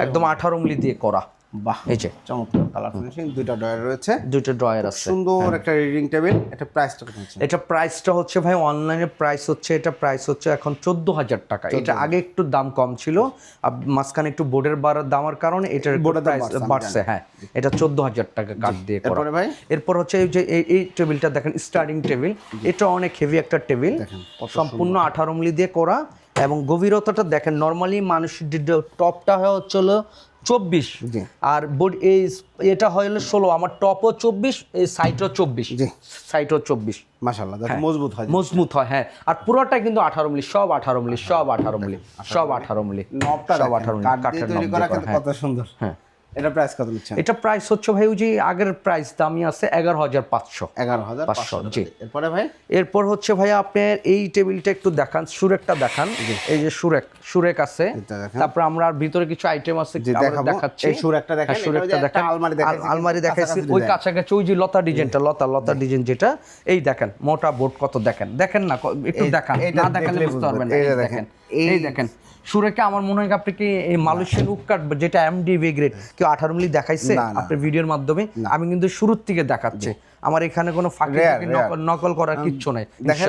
একদম আঠারো মিলি দিয়ে করা। বাহ এই যে। চমৎকার কালার ফিনিশিং দুইটা ডয়ার রয়েছে। দুটো ড্রয়ার আছে। সুন্দর একটা রিডিং টেবিল এটা প্রাইসটা কত এটা প্রাইসটা হচ্ছে ভাই অনলাইনে প্রাইস হচ্ছে এটা প্রাইস হচ্ছে এখন চোদ্দ হাজার টাকা এটা আগে একটু দাম কম ছিল আর মাঝখানে একটু বোর্ডের বাড়ার দামের কারণে এটার বোর্ডের প্রাইস বাড়ছে, হ্যাঁ। এটা চোদ্দ হাজার টাকা কাঠ দিয়ে করা। এরপরে ভাই? এরপর হচ্ছে এই যে এই টেবিলটা দেখেন স্টার্টিং টেবিল এটা অনেক হেভি একটা টেবিল সম্পূর্ণ আঠারো মিলি দিয়ে করা। এবং গভীরতাটা দেখেন নর্মালি মানুষের টপটা হয় হচ্ছে হলো চব্বিশ। আর বোর্ড এই এটা হলো ষোলো আমার টপও চব্বিশ এই সাইটও চব্বিশ। সাইটও চব্বিশ। মাসাল্লাহ দেখো মজবুত হয়। মজবুত হয় হ্যাঁ। আর পুরোটা কিন্তু আঠারো মিলি সব আঠারো মিলি সব আঠারো মিলি সব আঠারো মিলি সব আঠারো মিলি কাঠের হ্যাঁ। কত সুন্দর। হ্যাঁ। এটা প্রাইস কত নিচ্ছেন? এটা প্রাইস হচ্ছে ভাই যে আগের প্রাইস দামই আছে এগারো হাজার পাঁচশো। এগারো হাজার পাঁচশো, জি। এরপরে ভাই? এরপর হচ্ছে ভাইয়া আপনার এই টেবিলটা একটু দেখান সুরেকটা দেখান। এই যে সুরেক সুরেক আছে। তারপর আমরা ভিতরে কিছু আইটেম আছে। দেখাচ্ছি। সুরেকটা দেখেন, সুরেকটা দেখেন। আলমারি দেখাইছি, আল- আলমারি দেখাইছি ওই। কাছাকাছি ওই যে লতা ডিজাইনটা লতা লতা ডিজাইন যেটা এই দেখেন মোটা বোর্ড কত দেখেন। দেখেন না একটু দেখান। না দেখালে বুঝতে পারবেন এই দেখেন দেখেন। এই দেখেন। সুরেকে আমার মনে হয় আপনি কি এই মালয়েশিয়ান উপকার যেটা এমডি বি গ্রেড কেউ আঠারো মিলি দেখাইছে। আপনার ভিডিওর মাধ্যমে আমি কিন্তু শুরুর থেকে দেখাচ্ছি। আমার এখানে কোনো ফাঁকি. নকল- করার কিচ্ছু নাই।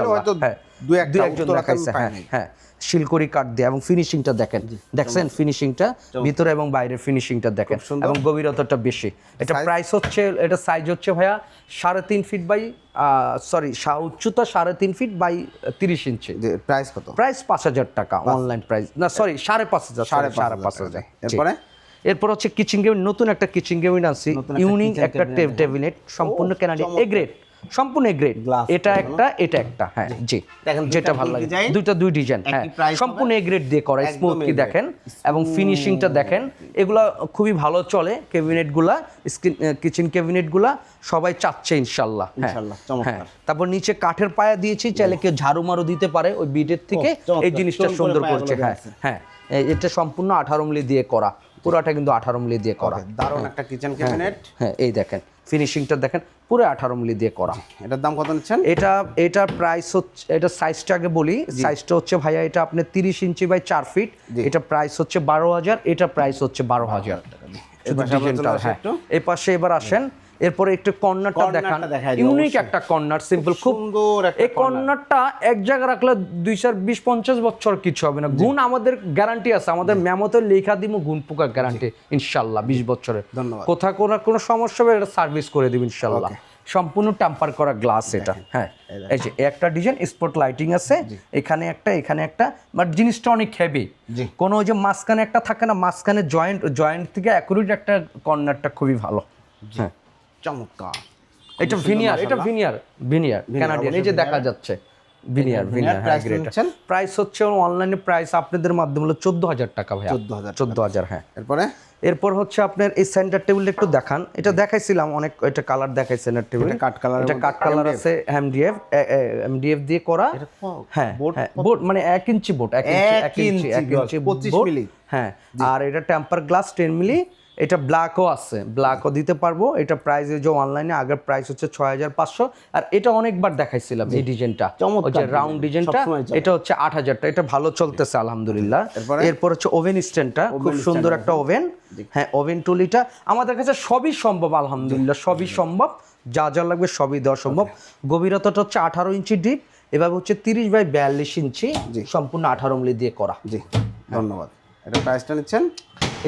হয়তো হ্যাঁ। দুই একটা একজন দেখাইছে হ্যাঁ হ্যাঁ। শিলকড়ি কাঠ দিয়ে এবং ফিনিশিংটা দেখেন। দেখছেন? ফিনিশিংটা ভিতরে এবং বাইরের ফিনিশিংটা দেখেন এবং গভীরতাটা বেশি। এটা প্রাইস হচ্ছে এটা সাইজ হচ্ছে ভাইয়া সাড়ে তিন ফিট বাই সরি উচ্চতা সাড়ে তিন ফিট বাই তিরিশ ইঞ্চি প্রাইস কত? প্রাইস পাঁচ হাজার টাকা অনলাইন প্রাইস না সরি সাড়ে পাঁচ হাজার সাড়ে পাঁচ হাজার হাজার। এরপরে? এরপর হচ্ছে কিচেন কেবিনেট নতুন একটা কিচেন কেবিন আনছি ইউনিক একটা টেবিনেট সম্পূর্ণ কেনাডি এ গ্রেড সম্পূর্ণ গ্রেড এটা একটা এটা একটা হ্যাঁ জি। দেখেন, যেটা ভালো লাগে। দুইটা দুই ডিজাইন হ্যাঁ। সম্পূর্ণ গ্রেড দিয়ে করা স্মুথ কি দেখেন। এবং ফিনিশিংটা দেখেন। এগুলা খুবই ভালো চলে ক্যাবিনেটগুলা কিচেন ক্যাবিনেটগুলা সবাই চাচ্ছে ইনশাল্লাহ হ্যাঁ। ইনশাআল্লাহ, চমৎকার। হ্যাঁ। তারপর নিচে কাঠের পায়া দিয়েছি চাইলে কেউ ঝাড়ু মারু দিতে পারে ওই বিটের থেকে। এই জিনিসটা সুন্দর করছে হ্যাঁ হ্যাঁ। এটা সম্পূর্ণ আঠারো মিলি দিয়ে করা। পুরাটা কিন্তু আঠারো মিলি দিয়ে করা। দারুণ একটা কিচেন ক্যাবিনেট হ্যাঁ এই দেখেন ফিনিশিংটা দেখেন পুরো আঠারো মিলি দিয়ে করা। এটার দাম কত নিচ্ছেন? এটা এটার প্রাইস হচ্ছে এটা সাইজটা আগে বলি সাইজটা হচ্ছে ভাইয়া এটা আপনি তিরিশ ইঞ্চি বাই চার ফিট এটা প্রাইস হচ্ছে বারো হাজার এটা প্রাইস হচ্ছে বারো হাজার। শুধু পাশে হ্যাঁ। এই পাশে এবার আসেন এরপরে একটু কর্নারটা দেখান। ইউনিক একটা কর্নার সিম্পল খুব এই কর্নারটা এক জায়গায় রাখলে দুই চার বিশ পঞ্চাশ বছর কিছু হবে না। গুণ আমাদের গ্যারান্টি আছে। আমাদের মেমোতে লেখা দিব গুণ পোকার গ্যারান্টি ইনশাল্লাহ বিশ বছরের। ধন্যবাদ। কোথাও কোনো কোনো সমস্যা হবে এটা সার্ভিস করে দিব ইনশাল্লাহ। সম্পূর্ণ টেম্পার করা গ্লাস এটা হ্যাঁ। এই যে একটা ডিজাইন স্পট লাইটিং আছে। এখানে একটা এখানে একটা বাট জিনিসটা অনেক হেভি। কোনো ওই যে মাঝখানে একটা থাকে না মাঝখানে জয়েন্ট জয়েন্ট থেকে অ্যাকুরেট একটা কর্নারটা খুবই ভালো। হ্যাঁ। চমৎকার। এটা ভিনিয়ার এটা ভিনিয়ার ভিনিয়ার কানাডিয়ান এই যে দেখা যাচ্ছে ভিনিয়ার ভিনিয়ার হ্যাঁ নিচ্ছেন? প্রাইস হচ্ছে অনলাইনে প্রাইস আপনাদের মাধ্যমে হলো চোদ্দ হাজার টাকা ভাই 14,000 চোদ্দ হাজার হ্যাঁ। এরপরে? এরপর হচ্ছে আপনার এই সেন্টার টেবিলটা একটু দেখান। এটা দেখাইছিলাম অনেক এটা কালার দেখাই সেন্টার টেবিল এটা কাঠ কালারের এটা কাঠ কালার আছে এমডিএফ এমডিএফ দিয়ে করা। হ্যাঁ হ্যাঁ বোর্ড মানে এক ইঞ্চি বোর্ড এক ইঞ্চি এক ইঞ্চি এক ইঞ্চি, ইঞ্চি 25 board। মিলি। হ্যাঁ আর এটা টেম্পার গ্লাস টেন মিলি। এটা ব্ল্যাকও আছে ব্ল্যাকও দিতে পারব। এটা প্রাইস যে অনলাইনে আগের প্রাইস হচ্ছে ছয় হাজার পাঁচশো। আর এটা অনেকবার দেখাইছিলাম এই ডিজাইনটা যে রাউন্ড ডিজাইনটা এটা হচ্ছে আট হাজারটা এটা ভালো চলতেছে আলহামদুলিল্লাহ। এরপর? হচ্ছে ওভেন স্ট্যান্ডটা খুব সুন্দর একটা ওভেন হ্যাঁ ওভেন টুলিটা আমাদের কাছে সবই সম্ভব আলহামদুলিল্লাহ সবই সম্ভব। যা যা লাগবে সবই দেওয়া সম্ভব। গভীরতাটা হচ্ছে আঠারো ইঞ্চি ডিপ এভাবে হচ্ছে তিরিশ বাই বিয়াল্লিশ ইঞ্চি সম্পূর্ণ আঠারো মিলি দিয়ে করা। জি ধন্যবাদ। এটা প্রাইসটা নিচ্ছেন?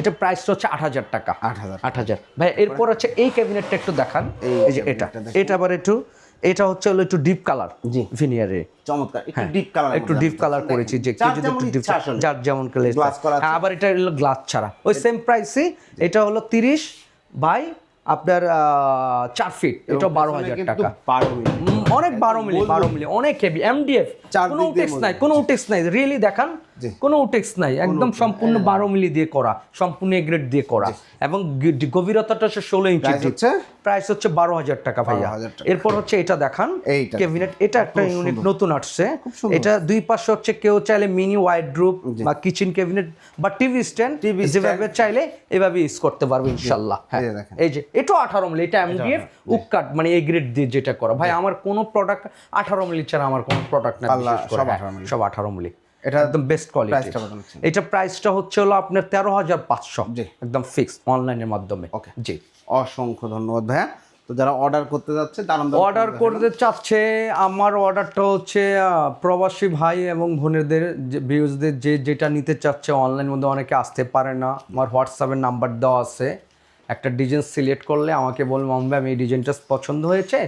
এটা প্রাইসটা হচ্ছে আট হাজার টাকা। আট হাজার। আট হাজার। ভাই এরপর হচ্ছে এই ক্যাবিনেটটা একটু দেখান। এই যে এটা। এটা আবার একটু এটা হচ্ছে হলো একটু ডিপ কালার জি। ভিনিয়ারে চমৎকার। একটু ডিপ কালার হ্যাঁ, একটু ডিপ কালার করেছি যে কেউ যদি একটু ডিপ যার যেমন কালার Glass করা আছে। আবার এটা হলো গ্লাস ছাড়া। ওই সেম প্রাইসই এটা হলো তিরিশ বাই আপনার চার ফিট এটা বারো হাজার টাকা। বারো অনেক বারো মিলি বারো মিলি। অনেক হেভি এমডিএফ কোনো উটেক্স নাই কোনো উটেক্স নাই। রিয়েলি দেখান। কোনো উটেক্স নাই একদম সম্পূর্ণ বারো মিলি দিয়ে করা সম্পূর্ণ এগ্রেড দিয়ে করা। এবং গভীরতাটা হচ্ছে ষোলো ইঞ্চি হচ্ছে? প্রাইস হচ্ছে বারো হাজার টাকা ভাইয়া। এরপর হচ্ছে এটা দেখান। ক্যাবিনেট এটা একটা ইউনিট নতুন আসছে। এটা দুই পাশে হচ্ছে কেউ চাইলে মিনি ওয়াইড রুপ বা কিচেন ক্যাবিনেট বা টিভি স্ট্যান্ড stand। যেভাবে চাইলে এভাবে ইউজ করতে পারবে ইনশাল্লাহ। হ্যাঁ। এই যে। এটাও আঠারো মিলি এটা এমডিএফ উকাট মানে এই গ্রেড দিয়ে যেটা করা। ভাই আমার কোনো প্রোডাক্ট আঠারো মিলি ছাড়া আমার কোনো প্রোডাক্ট না হ্যাঁ, 18 মিলি। সব আঠারো মিলি। এটা একদম বেস্ট কোয়ালিটি? এটা প্রাইসটা হচ্ছে হলো আপনার তেরো হাজার পাঁচশো। একদম ফিক্স অনলাইনের মাধ্যমে। Okay. জি। অসংখ্য ধন্যবাদ ভাইয়া। তো যারা অর্ডার করতে যাচ্ছে অর্ডার করতে চাচ্ছে আমার অর্ডারটা হচ্ছে প্রবাসী ভাই এবং বোনেদের ভিউজদের যে যেটা নিতে চাচ্ছে অনলাইন মধ্যে অনেকে আসতে পারে না। আমার হোয়াটসঅ্যাপের নাম্বার দেওয়া আছে। একটা ডিজাইন সিলেক্ট করলে আমাকে বলব আমি এই ডিজাইনটা পছন্দ হয়েছে।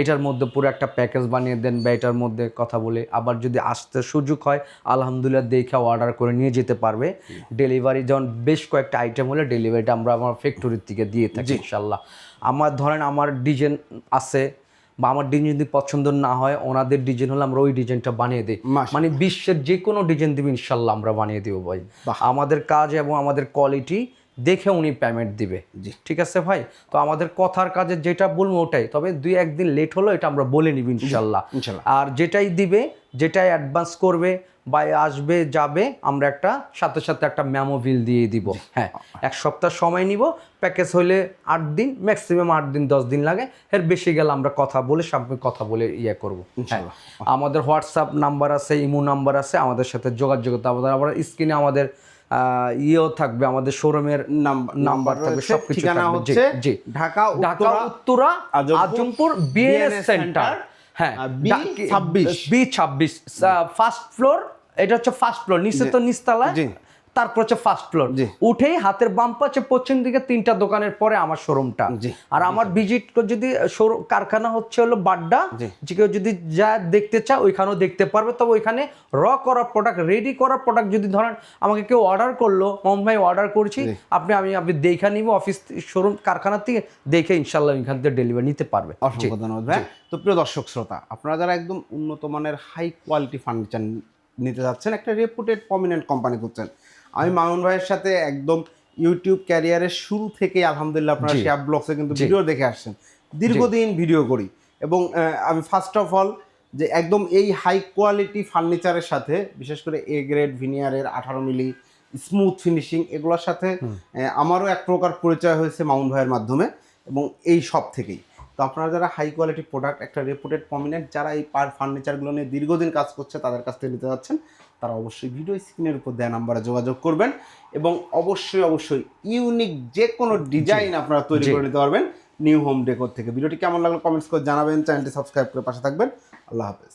এটার মধ্যে পুরো একটা প্যাকেজ বানিয়ে দেন বা এটার মধ্যে কথা বলে। আবার যদি আসতে সুযোগ হয় আলহামদুলিল্লাহ দেখে অর্ডার করে নিয়ে যেতে পারবে। ডেলিভারি যেমন বেশ কয়েকটা আইটেম হলে ডেলিভারিটা আমরা আমার ফ্যাক্টরির থেকে দিয়ে থাকি ইনশাল্লাহ। আমার ধরেন আমার ডিজাইন আছে বা আমার ডিজাইন যদি পছন্দ না হয় ওনাদের ডিজাইন হলে আমরা ওই ডিজাইনটা বানিয়ে দিই। মানে বিশ্বের যে কোনো ডিজাইন দিবে ইনশাল্লাহ আমরা বানিয়ে দিব ভাই। আমাদের কাজ এবং আমাদের কোয়ালিটি দেখে উনি পেমেন্ট দিবে। ঠিক আছে ভাই? তো আমাদের কথার কাজে যেটা বলব ওটাই। তবে দুই একদিন লেট হলো এটা আমরা বলে নিব ইনশাল্লাহ। আর যেটাই দিবে যেটাই অ্যাডভান্স করবে বা আসবে যাবে আমরা একটা সাথে সাথে একটা ম্যামো বিল দিয়ে দিব। হ্যাঁ এক সপ্তাহ সময় নিব। প্যাকেজ হলে আট দিন ম্যাক্সিমাম আট দিন দশ দিন লাগে। এর বেশি গেলে আমরা কথা বলে সামনে কথা বলে ইয়ে করব। হ্যাঁ আমাদের হোয়াটসঅ্যাপ নাম্বার আছে ইমো নাম্বার আছে আমাদের সাথে যোগাযোগ আমাদের আবার স্ক্রিনে আমাদের ইয়েও থাকবে আমাদের শোরুমের নাম্বার নাম্বার থাকবে সব সবকিছু ঠিকানা হচ্ছে জি। ঢাকা ঢাকা উত্তরা আজমপুর বিএনএস সেন্টার হ্যাঁ আর B26 বি ছাব্বিশ। ফার্স্ট ফ্লোর এটা হচ্ছে ফার্স্ট ফ্লোর নিচে তো নিচতলা জি। তারপর হচ্ছে ফার্স্ট ফ্লোর। উঠেই হাতের বাম পাশে পশ্চিম দিকে তিনটা দোকানের পরে আমার শোরুমটা। আর আমার ভিজিট যদি কারখানা হচ্ছে হলো বাড্ডা। যে কেউ যদি যা দেখতে চায় ওইখানেও দেখতে পারবে। তবে ওইখানে র করা প্রোডাক্ট রেডি করা প্রোডাক্ট যদি ধরেন আমাকে কেউ অর্ডার করল মোহাম্মদ ভাই অর্ডার করছি আপনি আমি আপনি দেখে নিব অফিস শোরুম কারখানা থেকে দেখে ইনশাল্লাহ ওইখান থেকে ডেলিভারি নিতে পারবে। অসংখ্য ধন্যবাদ ভাই। তো প্রিয় দর্শক শ্রোতা আপনারা যারা একদম উন্নত মানের হাই কোয়ালিটি ফার্নিচার নিতে যাচ্ছেন একটা রেপুটেড প্রমিনেন্ট কোম্পানি খুঁজছেন আমি মামুন ভাইয়ের সাথে একদম ইউটিউব ক্যারিয়ারের শুরু থেকে আলহামদুলিল্লাহ আপনারা। শেয়ার ব্লগসে কিন্তু ভিডিও দেখে আসছেন। দীর্ঘদিন ভিডিও করি। এবং আমি ফার্স্ট অফ অল যে একদম এই হাই কোয়ালিটি ফার্নিচারের সাথে বিশেষ করে এ গ্রেড ভিনিয়ারের আঠারো মিলি স্মুথ ফিনিশিং এগুলোর সাথে আমারও এক প্রকার পরিচয় হয়েছে মামুন ভাইয়ের মাধ্যমে এবং এই সব থেকেই। তো আপনারা যারা হাই কোয়ালিটি প্রোডাক্ট একটা রেপুটেড প্রমিনেন্ট যারা এই পার ফার্নিচারগুলো নিয়ে দীর্ঘদিন কাজ করছে তাদের কাছ থেকে নিতে যাচ্ছেন। তারা অবশ্যই ভিডিও স্ক্রিনের উপর দেওয়া নাম্বারে যোগাযোগ করবেন এবং অবশ্যই অবশ্যই ইউনিক যে কোনো ডিজাইন আপনারা তৈরি করে নিতে পারবেন নিউ হোম ডেকোর থেকে। ভিডিওটি কেমন লাগল কমেন্টস করে জানাবেন। চ্যানেলটি সাবস্ক্রাইব করে পাশে থাকবেন। আল্লাহ হাফেজ।